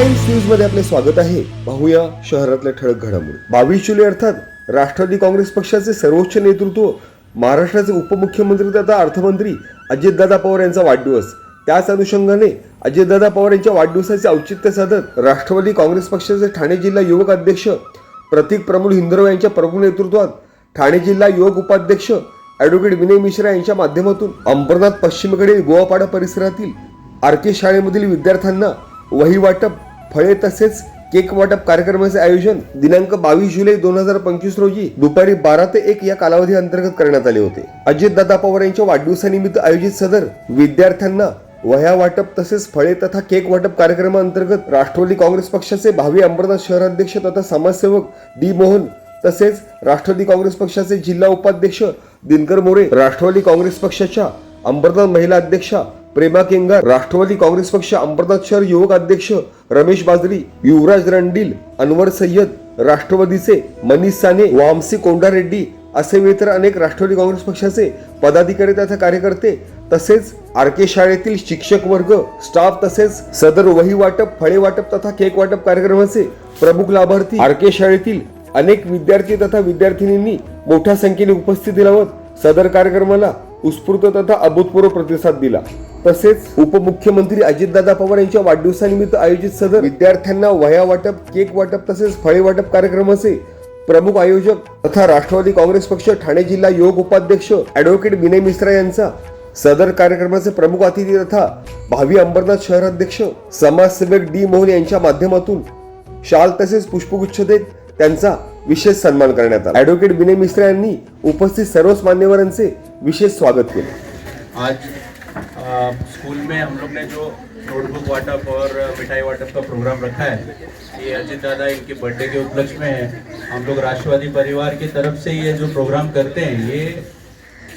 Times न्यूजमध्ये आपले स्वागत आहे. पाहूया शहरातल्या ठळक घडामोडी. बावीस जुलै अर्थात राष्ट्रवादी काँग्रेस पक्षाचे सर्वोच्च नेतृत्व महाराष्ट्राचे उपमुख्यमंत्री तथा अर्थमंत्री अजितदादा पवार यांचा वाढदिवस. त्याच अनुषंगाने अजितदादा पवार यांच्या वाढदिवसाचे औचित्य साधत राष्ट्रवादी काँग्रेस पक्षाचे ठाणे जिल्हा युवक अध्यक्ष प्रतीक प्रमोद हिंद्रव यांच्या प्रमुख नेतृत्वात ठाणे जिल्हा युवक उपाध्यक्ष ॲडव्होकेट विनय मिश्रा यांच्या माध्यमातून अंबरनाथ पश्चिमेकडील गोवापाडा परिसरातील आर के शाळेमधील विद्यार्थ्यांना वही वाटप फळे तसेच केक वाटप कार्यक्रमाचे आयोजन दिनांक बावीस जुलै दोन हजार पंचवीस रोजी दुपारी बारा ते एक या कालावधी अंतर्गत करण्यात आले होते. अजितदादा पवार यांच्या वाढदिवसानिमित्त आयोजित सदर विद्यार्थ्यांना वह्या वाटप तसेच फळे तथा केक वाटप कार्यक्रमाअंतर्गत राष्ट्रवादी काँग्रेस पक्षाचे भावी अंबरनाथ शहराध्यक्ष तथा समाजसेवक डी मोहन तसेच राष्ट्रवादी काँग्रेस पक्षाचे जिल्हा उपाध्यक्ष दिनकर मोरे राष्ट्रवादी काँग्रेस पक्षाच्या अंबरनाथ महिला अध्यक्षा प्रेमा केंगार राष्ट्रवादी काँग्रेस पक्ष अंबरनाथ शहर युवक अध्यक्ष रमेश बाजरी युवराज रणडील अनवर सय्यद राष्ट्रवादीचे मनीष साने वामसी कोंडा रेड्डी असे इतर अनेक राष्ट्रवादी काँग्रेस पक्षाचे पदाधिकारी तथा कार्यकर्ते तसेच आरके शाळेतील शिक्षक वर्ग स्टाफ तसेच सदर वही वाटप फळे वाटप तथा केक वाटप कार्यक्रमाचे प्रमुख लाभार्थी आरके शाळेतील अनेक विद्यार्थी तथा विद्यार्थिनींनी मोठ्या संख्येने उपस्थिती लावत सदर कार्यक्रमाला उत्स्फूर्त तथा अभूतपूर्व प्रतिसाद दिला. तसेच उपमुख्यमंत्री अजितदादा पवार यांच्या वाढदिवसानिमित्त आयोजित सदर विद्यार्थ्यांना वह्या वाटप केक वाटप तसेच फळे वाटप कार्यक्रमाचे प्रमुख आयोजक तथा राष्ट्रवादी काँग्रेस पक्ष ठाणे जिल्हा योग उपाध्यक्ष ॲडव्होकेट विनय मिश्रा यांचा सदर कार्यक्रमाचे प्रमुख अतिथी तथा भावी अंबरनाथ शहराध्यक्ष समाजसेवक डी मोहन यांच्या माध्यमातून शाल तसेच पुष्पगुच्छ देत त्यांचा विशेष सन्मान करण्यात आला. ॲडव्होकेट विनय मिश्रा यांनी उपस्थित सर्वच मान्यवरांचे विशेष स्वागत केले. आज स्कूल में हम लोग ने जो नोटबुक वाटप और मिठाई वाटप का प्रोग्राम रखा है, ये अजीत दादा इनके बर्थडे के उपलक्ष्य में है। हम लोग राष्ट्रवादी परिवार की तरफ़ से ये जो प्रोग्राम करते हैं, ये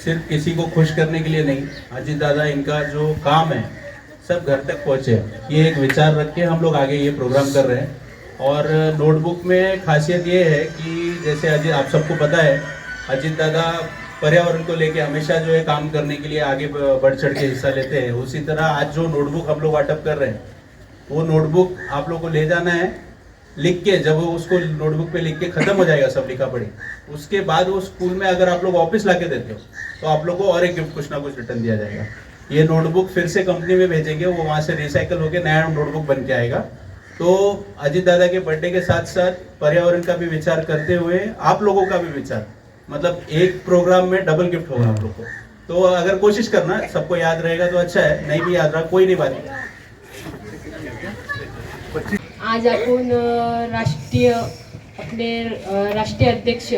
सिर्फ़ किसी को खुश करने के लिए नहीं, अजीत दादा इनका जो काम है, सब घर तक पहुँचे ये एक विचार रख के हम लोग आगे ये प्रोग्राम कर रहे हैं। और नोटबुक में खासियत ये है कि जैसे अजीत आप सबको पता है, अजीत दादा पर्यावरण को लेके हमेशा जो है काम करने के लिए आगे बढ़ चढ़ के हिस्सा लेते हैं। उसी तरह आज जो नोटबुक हम लोग वाटअप कर रहे हैं, वो नोटबुक आप लोग को ले जाना है, लिख के, जब वो उसको नोटबुक पे लिख के खत्म हो जाएगा सब लिखा पड़ी उसके बाद वो स्कूल में अगर आप लोग वापस ला के देते हो तो आप लोग को और एक गिफ्ट कुछ ना कुछ रिटर्न दिया जाएगा। ये नोटबुक फिर से कंपनी में भेजेंगे, वो वहाँ से रिसाइकल होकर नया नोटबुक बन के आएगा। तो अजीत दादा के बर्थडे के साथ साथ पर्यावरण का भी विचार करते हुए आप लोगों का भी विचार मतलब एक प्रोग्राम में डबल गिफ्ट होगा आप लोग को। तो अगर कोशिश करना, सबको याद रहेगा तो अच्छा है, नहीं भी याद रहा, कोई नहीं बात। आज आपण राष्ट्रीय अपने राष्ट्रीय अध्यक्ष,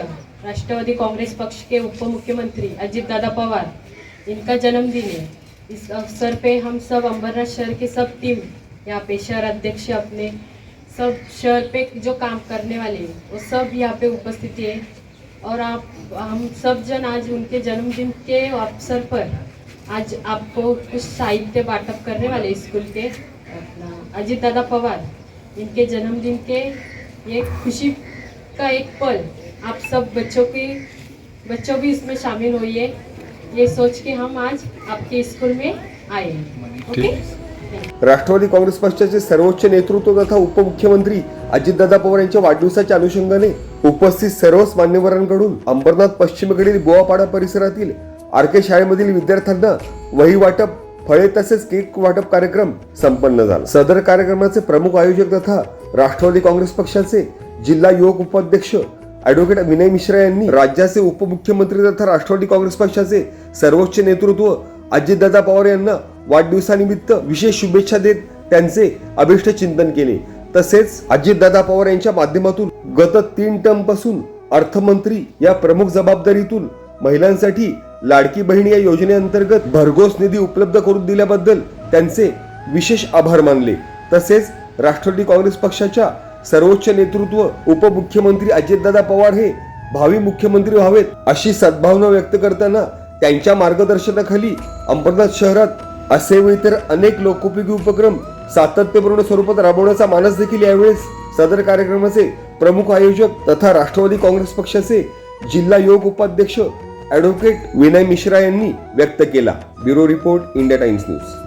राष्ट्रवादी कांग्रेस पक्ष के उप मुख्यमंत्री अजीत दादा पवार, इनका जन्मदिन है। इस अवसर पे हम सब अम्बरनाथ शहर के सब टीम यहाँ पे शहर अध्यक्ष अपने सब शहर पे जो काम करने वाले हैं वो सब यहाँ पे उपस्थित है। और आप हम सब जन आज उनके जन्मदिन के अवसर पर आज आपको कुछ साहित्य बाटप करने वाले स्कूल के। अपना अजीत दादा पवार इनके जन्मदिन के ये खुशी का एक पल आप सब बच्चों की बच्चों भी इसमें शामिल होइए। ये सोच के हम आज आपके स्कूल में आए हैं। ओके? राष्ट्रवादी काँग्रेस पक्षाचे सर्वोच्च नेतृत्व तथा उपमुख्यमंत्री अजितदादा पवार यांच्या वाढदिवसाच्या अनुषंगाने उपस्थित सर्वच मान्यवरांकडून अंबरनाथ पश्चिमेकडील गोवापाडा परिसरातील आर के शाळेमधील विद्यार्थ्यांना वही वाटप फळे तसेच केक वाटप कार्यक्रम संपन्न झाला. सदर कार्यक्रमाचे प्रमुख आयोजक तथा राष्ट्रवादी काँग्रेस पक्षाचे जिल्हा युवक उपाध्यक्ष ॲडव्होकेट विनय मिश्रा यांनी राज्याचे उपमुख्यमंत्री तथा राष्ट्रवादी काँग्रेस पक्षाचे सर्वोच्च नेतृत्व अजितदादा पवार यांना वाढदिवसानिमित्त विशेष शुभेच्छा देत त्यांचे अभिष्ट चिंतन केले. तसेच अजितदादा पवार यांच्या माध्यमातून गत तीन टर्मपासून अर्थमंत्री या प्रमुख जबाबदारीतून महिलांसाठी लाडकी बहीण या योजनेअंतर्गत भरघोस निधी उपलब्ध करून दिल्याबद्दल त्यांचे विशेष आभार मानले. तसेच राष्ट्रवादी काँग्रेस पक्षाच्या सर्वोच्च नेतृत्व उपमुख्यमंत्री अजितदादा पवार हे भावी मुख्यमंत्री व्हावेत अशी सद्भावना व्यक्त करताना त्यांच्या मार्गदर्शनाखाली अंबरनाथ शहरात असे वेळी तर अनेक लोकोपयोगी उपक्रम सातत्यपूर्ण स्वरूपात राबवण्याचा मानस देखील यावेळेस सदर कार्यक्रमाचे प्रमुख आयोजक तथा राष्ट्रवादी काँग्रेस पक्षाचे जिल्हा योग उपाध्यक्ष ॲडव्होकेट विनय मिश्रा यांनी व्यक्त केला. Bureau report India Times news.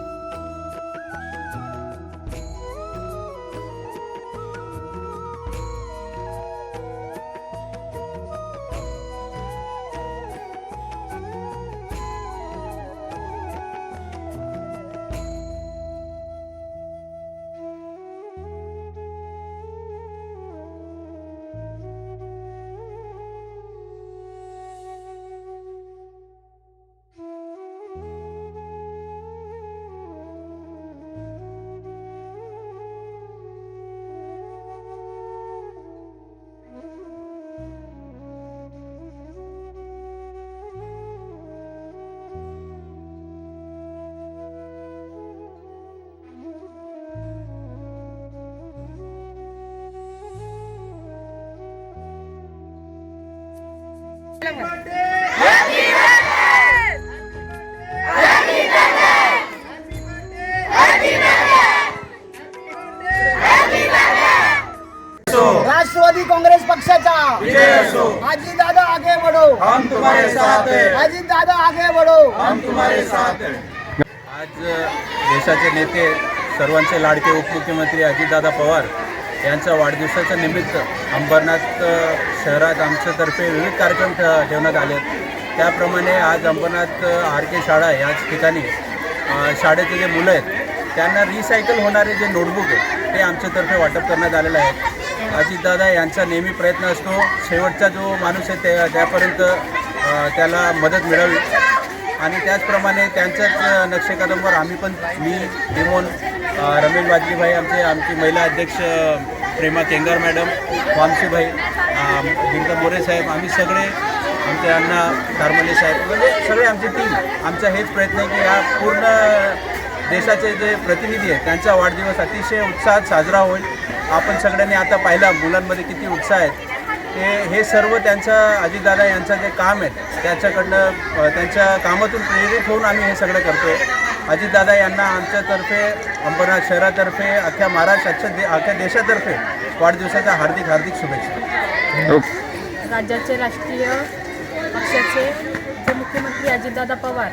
Rashtrawadi Congress पक्षाचा. अजित दादा आगे बढ़ो हम तुम्हारे साथ हैं. अजित दादा आगे बढ़ो हम तुम्हारे साथ हैं. आज देशाचे नेते सर्वांचे लाडके उपमुख्यमंत्री अजितदादा पवार यांच्या वाढदिवसाच्या निमित्त अंबरनाथ शहरात आमच्यातर्फे विविध कार्यक्रम ठेवण्यात आले आहेत. त्याप्रमाणे आज अंबरनाथ आर के शाळा याच ठिकाणी शाळेचे जे मुलं आहेत त्यांना रिसायकल होणारे जे नोटबुक आहे ते आमच्यातर्फे वाटप करण्यात आलेलं आहे. अजितदादा यांचा नेहमी प्रयत्न असतो शेवटचा जो माणूस आहे त्या त्यापर्यंत त्याला मदत मिळावी. आणि त्याचप्रमाणे त्यांच्याच नक्षेकदमवर आम्ही पण मी डिमोन रमेश बाजरीभाई आमचे आमची महिला अध्यक्ष प्रेमा केंगार मॅडम वामसीभाई अ, दिनकर मोरे साहेब आम्ही सगळे आमचे अण्णा धर्मले साहेब म्हणजे सगळे आमची टीम आमचा हेच प्रयत्न आहे की या पूर्ण देशाचे जे प्रतिनिधी आहेत त्यांचा वाढदिवस अतिशय उत्साहात साजरा होईल. आपण सगळ्यांनी आता पाहिला मुलांमध्ये किती उत्साह आहेत ते हे सर्व त्यांचं अजितदादा यांचं जे काम आहे त्याच्याकडनं त्यांच्या कामातून प्रेरित होऊन आम्ही हे सगळं करतो आहे अजितदादा यांना आमच्यातर्फे अंबरनाथ शहरातर्फे अख्ख्या महाराष्ट्र दे अख्ख्या देशातर्फे वाढदिवसाच्या हार्दिक हार्दिक शुभेच्छा. राज्याचे राष्ट्रीय पक्षाचे उपमुख्यमंत्री अजितदादा पवार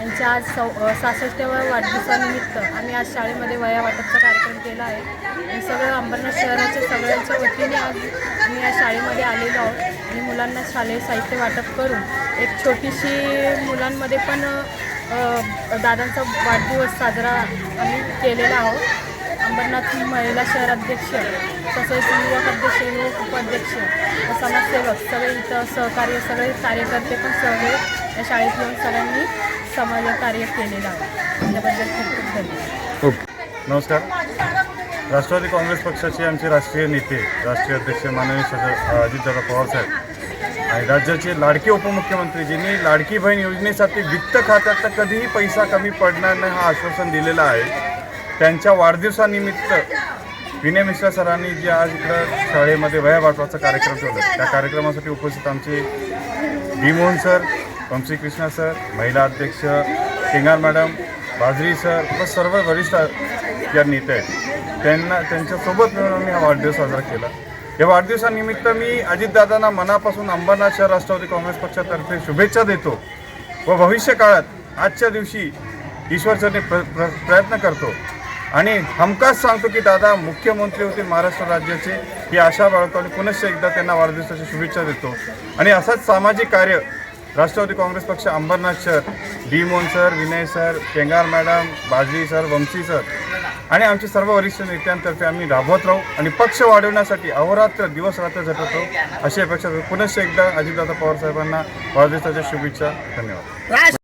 यांच्या आज सौ सहासष्टव्या वाढदिवसानिमित्त आम्ही आज शाळेमध्ये वया वाटपचा कार्यक्रम केला आहे. आणि सगळं अंबरनाथ शहराच्या सगळ्यांच्या वतीने आज आम्ही या शाळेमध्ये आलेलो आहोत आणि मुलांना शालेय साहित्य वाटप करून एक छोटीशी मुलांमध्ये पण दादांचा वाढदिवस साजरा आम्ही केलेला आहोत. अंबरनाथ महिला शहराध्यक्ष तसेच युवक अध्यक्ष युवक उपाध्यक्ष समाजसेवक सगळे इथं सहकार्य सगळे कार्यकर्ते पण सगळे या शाळेत येऊन सगळ्यांनी समाज कार्य केलेलं आहे. त्याबद्दल खूप खूप धन्यवाद. नमस्कार. राष्ट्रवादी काँग्रेस पक्षाचे आमचे राष्ट्रीय नेते राष्ट्रीय अध्यक्ष माननीय सद अजितदादा पवारसाहेब आणि राज्याचे लाडके उपमुख्यमंत्री ज्यांनी लाडकी बहीण योजनेसाठी वित्त खात्यात तर कधीही पैसा कमी पडणार नाही हा आश्वासन दिलेलं आहे. त्यांच्या वाढदिवसानिमित्त विनय मिश्रा सरांनी जे आज इकडं शाळेमध्ये वया वाटवाचा कार्यक्रम ठेवला. त्या कार्यक्रमासाठी उपस्थित आमचे D Mohan sir Vanshi Krishna sir महिला अध्यक्ष केंगार मॅडम बाजरी सर व सर्व वरिष्ठ या नेते आहेत. त्यांना त्यांच्यासोबत मिळून आम्ही हा वाढदिवस साजरा केला. या वाढदिवसानिमित्त मी अजितदादांना मनापासून अंबरनाथ शहर राष्ट्रवादी काँग्रेस पक्षातर्फे शुभेच्छा देतो व भविष्य काळात आजच्या दिवशी ईश्वरचरणी प्र प्र प्रयत्न करतो. आणि हमखास सांगतो की दादा मुख्यमंत्री होते महाराष्ट्र राज्याचे. ही आशा बाळगतो. आणि पुनश्च एकदा त्यांना वाढदिवसाची शुभेच्छा देतो. आणि असंच सामाजिक कार्य राष्ट्रवादी काँग्रेस पक्ष Ambarnath sir D Mohan sir Vinay sir Kengar madam Baji sir Vanshi sir आणि आमचे सर्व वरिष्ठ नेत्यांतर्फे आम्ही राबवत राहू आणि पक्ष वाढवण्यासाठी अहोरात्र दिवस रात्र झटत राहू. अशी अपेक्षा पुनश्च एकदा अजितदादा पवार साहेबांना वाढदिवसाच्या शुभेच्छा. धन्यवाद.